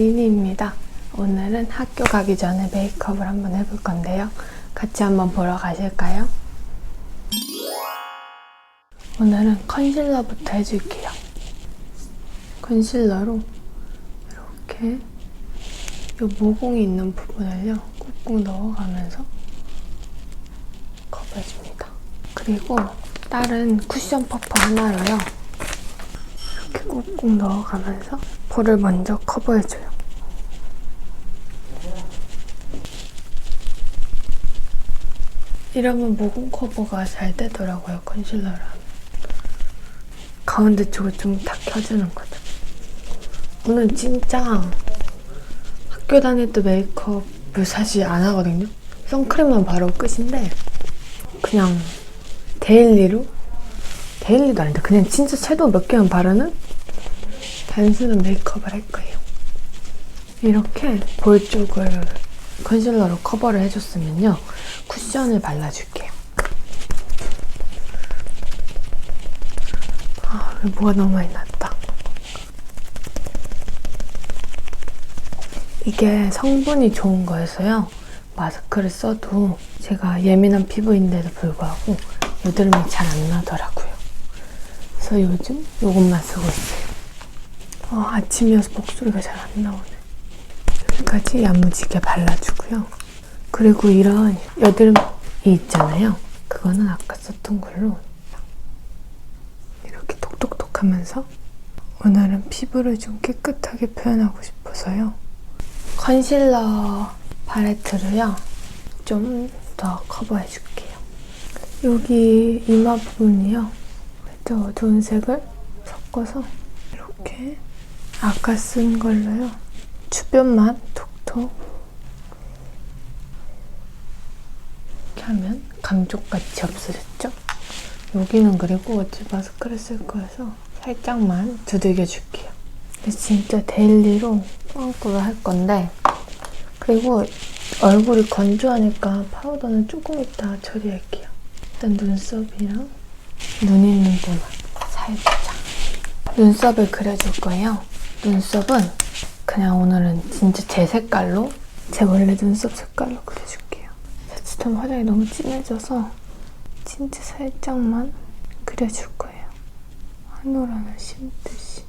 리니입니다. 오늘은 학교 가기 전에 메이크업을 한번 해볼 건데요. 같이 한번 보러 가실까요? 오늘은 컨실러부터 해줄게요. 컨실러로 이렇게 이 모공이 있는 부분을요 꾹꾹 넣어가면서 커버해줍니다. 그리고 다른 쿠션 퍼프 하나로요 이렇게 꾹꾹 넣어가면서 볼을 먼저 커버해줘요. 이러면 모공 커버가 잘 되더라고요, 컨실러를 하면. 가운데 쪽을 좀탁 켜주는 거죠. 오늘 진짜 학교 다닐 때 메이크업을 사실 안 하거든요. 선크림만 바로 끝인데 그냥 데일리로 데일리도 아닌데 그냥 진짜 섀도우 몇 개만 바르는 단순한 메이크업을 할 거예요. 이렇게 볼 쪽을 컨실러로 커버를 해줬으면요. 쿠션을 발라줄게요. 아, 뭐가 너무 많이 났다. 이게 성분이 좋은 거여서요. 마스크를 써도 제가 예민한 피부인데도 불구하고 여드름이 잘 안 나더라고요. 그래서 요즘 이것만 쓰고 있어요. 어, 아침이어서 목소리가 잘 안 나오네. 여기까지 야무지게 발라주고요. 그리고 이런 여드름이 있잖아요. 그거는 아까 썼던 걸로 이렇게 톡톡톡 하면서 오늘은 피부를 좀 깨끗하게 표현하고 싶어서요. 컨실러 팔레트로요. 좀 더 커버해줄게요. 여기 이마 부분이요. 좀 어두운 색을 섞어서 이렇게 아까 쓴 걸로요. 주변만 톡톡 이렇게 하면 감쪽같이 없어졌죠? 여기는 그리고 어차피 마스크를 쓸 거여서 살짝만 두들겨 줄게요. 진짜 데일리로 뽀앙뽀를 할 건데 그리고 얼굴이 건조하니까 파우더는 조금 이따 처리할게요. 일단 눈썹이랑 눈 있는 부분 살짝 눈썹을 그려줄 거예요. 눈썹은 그냥 오늘은 진짜 제 색깔로 제 원래 눈썹 색깔로 그려줄게요. 자칫하면 화장이 너무 진해져서 진짜 살짝만 그려줄 거예요. 한올 하나 심듯이.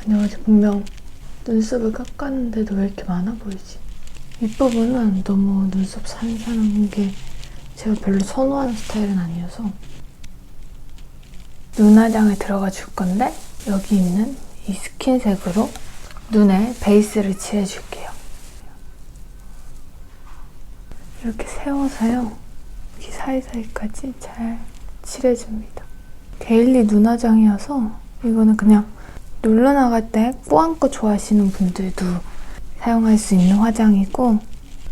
아니 어제 분명 눈썹을 깎았는데도 왜 이렇게 많아 보이지? 윗부분은 너무 눈썹 산산한 게 제가 별로 선호하는 스타일은 아니어서 눈화장을 들어가 줄 건데 여기 있는 이 스킨색으로 눈에 베이스를 칠해줄게요. 이렇게 세워서요. 여기 사이사이까지 잘 칠해줍니다. 데일리 눈화장이어서 이거는 그냥 놀러 나갈 때 꾸안꾸 좋아하시는 분들도 사용할 수 있는 화장이고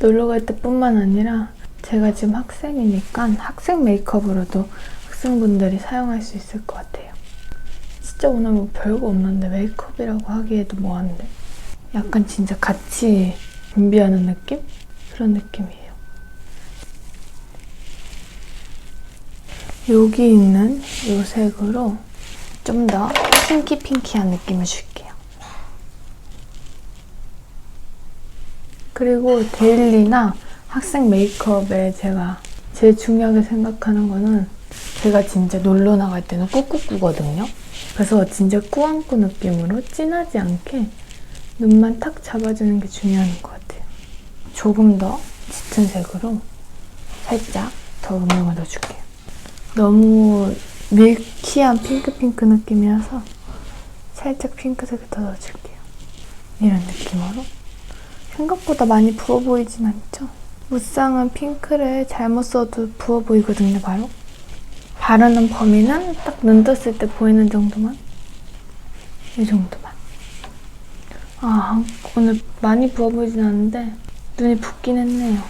놀러 갈 때뿐만 아니라 제가 지금 학생이니까 학생 메이크업으로도 학생분들이 사용할 수 있을 것 같아요. 진짜 오늘 뭐 별거 없는데 메이크업이라고 하기에도 뭐한데 약간 진짜 같이 준비하는 느낌? 그런 느낌이에요. 여기 있는 이 색으로 좀 더 핑키핑키한 느낌을 줄게요. 그리고 데일리나 학생 메이크업에 제가 제일 중요하게 생각하는 거는 제가 진짜 놀러 나갈 때는 꾹꾹 꾸거든요. 그래서 진짜 꾸안꾸 느낌으로 진하지 않게 눈만 탁 잡아주는 게 중요한 것 같아요. 조금 더 짙은 색으로 살짝 더 음영을 넣어줄게요. 너무 밀키한 핑크핑크 느낌이라서 살짝 핑크색을 더 넣어줄게요. 이런 느낌으로. 생각보다 많이 부어 보이진 않죠? 무쌍은 핑크를 잘못 써도 부어 보이거든요, 바로. 바르는 범위는 딱 눈 떴을 때 보이는 정도만. 이 정도만. 아, 오늘 많이 부어 보이진 않는데 눈이 붓긴 했네요.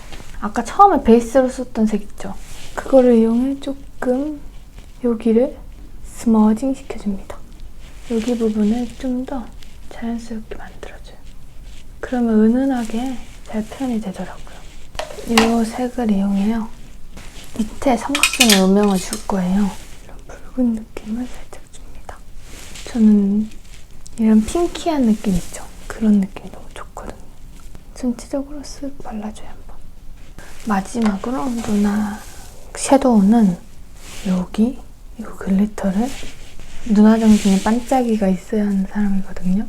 아까 처음에 베이스로 썼던 색 있죠? 그거를 이용해 조금 여기를 스머징 시켜줍니다. 여기 부분을 좀 더 자연스럽게 만들어줘요. 그러면 은은하게 잘 표현이 되더라고요. 이 색을 이용해요. 밑에 삼각존에 음영을 줄 거예요. 이런 붉은 느낌을 살짝 줍니다. 저는 이런 핑키한 느낌 있죠? 그런 느낌이 너무 좋고 전체적으로 쓱 발라줘요 한번. 마지막으로 누나 섀도우는 여기 이 글리터를 누나 정신에 반짝이가 있어야 하는 사람이거든요.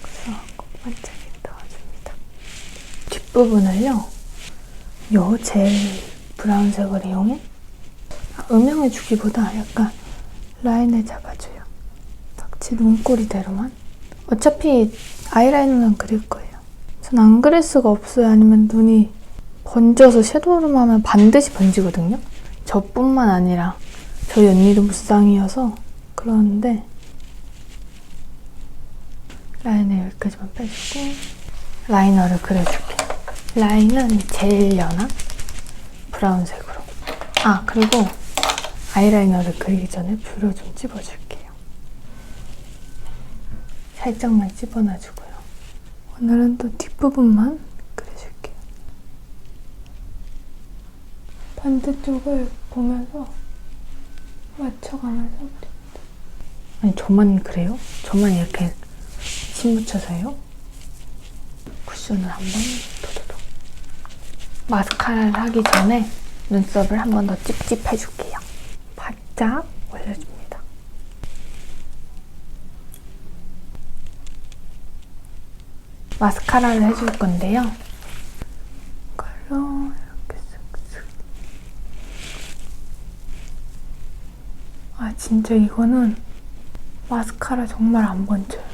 그래서 꼭 반짝이 넣어줍니다. 뒷부분을요. 요 제일 브라운색을 이용해 아, 음영을 주기보다 약간 라인을 잡아줘요. 딱제 눈꼬리대로만. 어차피 아이라이너는 그릴 거예요. 전 안 그릴 수가 없어요. 아니면 눈이 번져서 섀도우로 하면 반드시 번지거든요. 저뿐만 아니라 저희 언니도 무쌍이어서 그러는데 라인을 여기까지만 빼주고 라이너를 그려줄게요. 라인은 제일 연한 브라운색으로. 아 그리고 아이라이너를 그리기 전에 뷰를 좀 찝어줄게요. 살짝만 찝어놔주고요. 오늘은 또 뒷부분만 그려줄게요. 반대쪽을 보면서 맞춰가면서 그립니다. 아니 저만 그래요? 저만 이렇게 침 묻혀서요? 쿠션을 한번 도도도 마스카라를 하기 전에 눈썹을 한 번 더 찝찝 해줄게요. 바짝 올려줍니다. 마스카라를 해줄 건데요. 이렇게 쓱쓱. 아 진짜 이거는 마스카라 정말 안 번져요.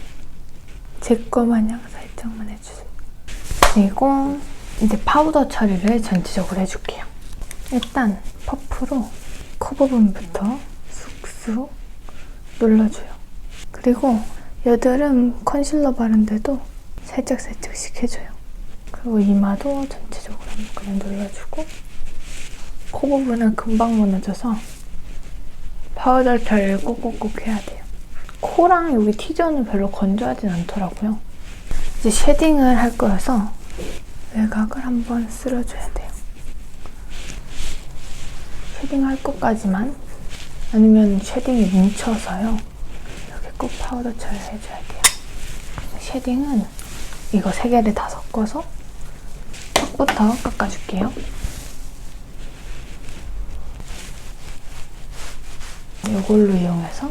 제거 마냥 살짝만 해주세요. 그리고 이제 파우더 처리를 전체적으로 해줄게요. 일단 퍼프로 코 부분부터 쑥쑥 눌러줘요. 그리고 여드름 컨실러 바른데도 살짝살짝씩 해줘요. 그리고 이마도 전체적으로 그냥 눌러주고 코 부분은 금방 무너져서 파우더 처리를 꼭꼭꼭 해야 돼요. 코랑 여기 T존은 별로 건조하진 않더라고요. 이제 쉐딩을 할 거여서 외곽을 한번 쓸어줘야 돼요. 쉐딩 할 것까지만 아니면 쉐딩이 뭉쳐서요. 여기 꼭 파우더 처리를 해줘야 돼요. 쉐딩은 이거 세 개를 다 섞어서 턱부터 깎아줄게요. 이걸로 이용해서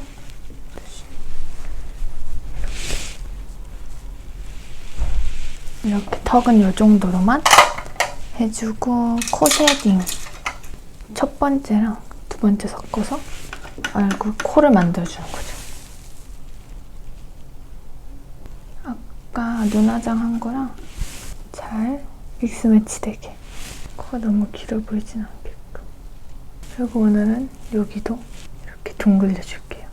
이렇게 턱은 이 정도로만 해주고 코 쉐딩 첫 번째랑 두 번째 섞어서 얼굴 코를 만들어주는 거죠. 아까 눈화장 한 거랑 잘 믹스 매치되게 코가 너무 길어 보이진 않게끔 그리고 오늘은 여기도 이렇게 둥글려 줄게요.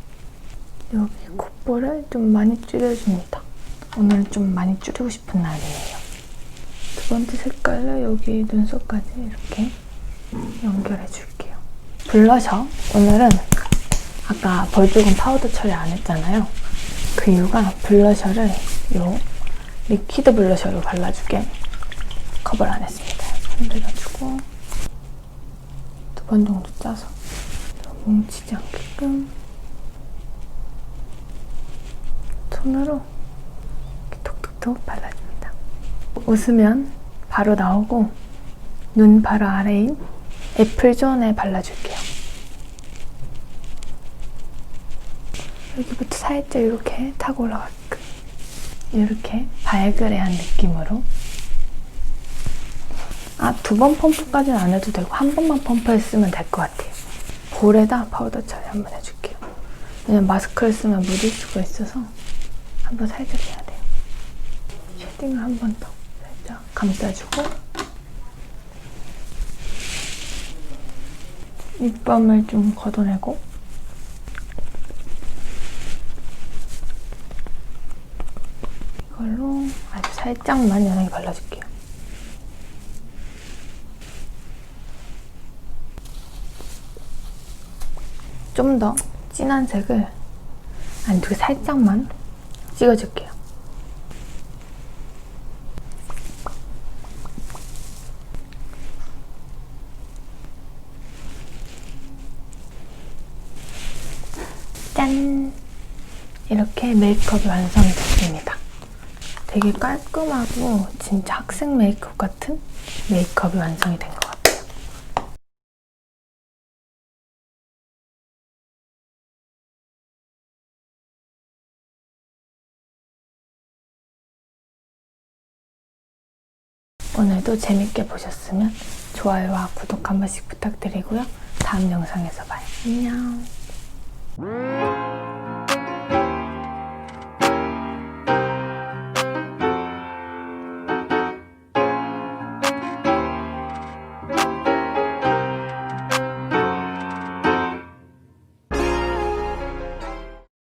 여기 콧볼을 좀 많이 줄여줍니다. 오늘은 좀 많이 줄이고 싶은 날이에요. 두 번째 색깔로 여기 눈썹까지 이렇게 연결해 줄게요. 블러셔. 오늘은 아까 벌주금 파우더 처리 안 했잖아요. 그 이유가 블러셔를 요 리퀴드 블러셔로 발라줄게 커버를 안 했습니다. 손질해주고 두 번 정도 짜서 뭉치지 않게끔 손으로 톡톡톡 발라줍니다. 웃으면 바로 나오고 눈 바로 아래인 애플존에 발라줄게요. 여기부터 살짝 이렇게 타고 올라가게끔 이렇게 발그레한 느낌으로 아, 두 번 펌프까지는 안 해도 되고 한 번만 펌프했으면 될 것 같아요. 볼에다 파우더 처리 한번 해줄게요. 왜냐면 마스크를 쓰면 묻을 수가 있어서 한번 살짝 해야 돼요. 쉐딩을 한 번 더 살짝 감싸주고 립밤을 좀 걷어내고 이걸로 아주 살짝만 연하게 발라줄게요. 좀 더 진한 색을 안쪽에 살짝만 찍어줄게요. 짠! 이렇게 메이크업이 완성됐습니다. 되게 깔끔하고 진짜 학생 메이크업 같은 메이크업이 완성이 된 것 같아요. 오늘도 재밌게 보셨으면 좋아요와 구독 한 번씩 부탁드리고요. 다음 영상에서 봐요. 안녕.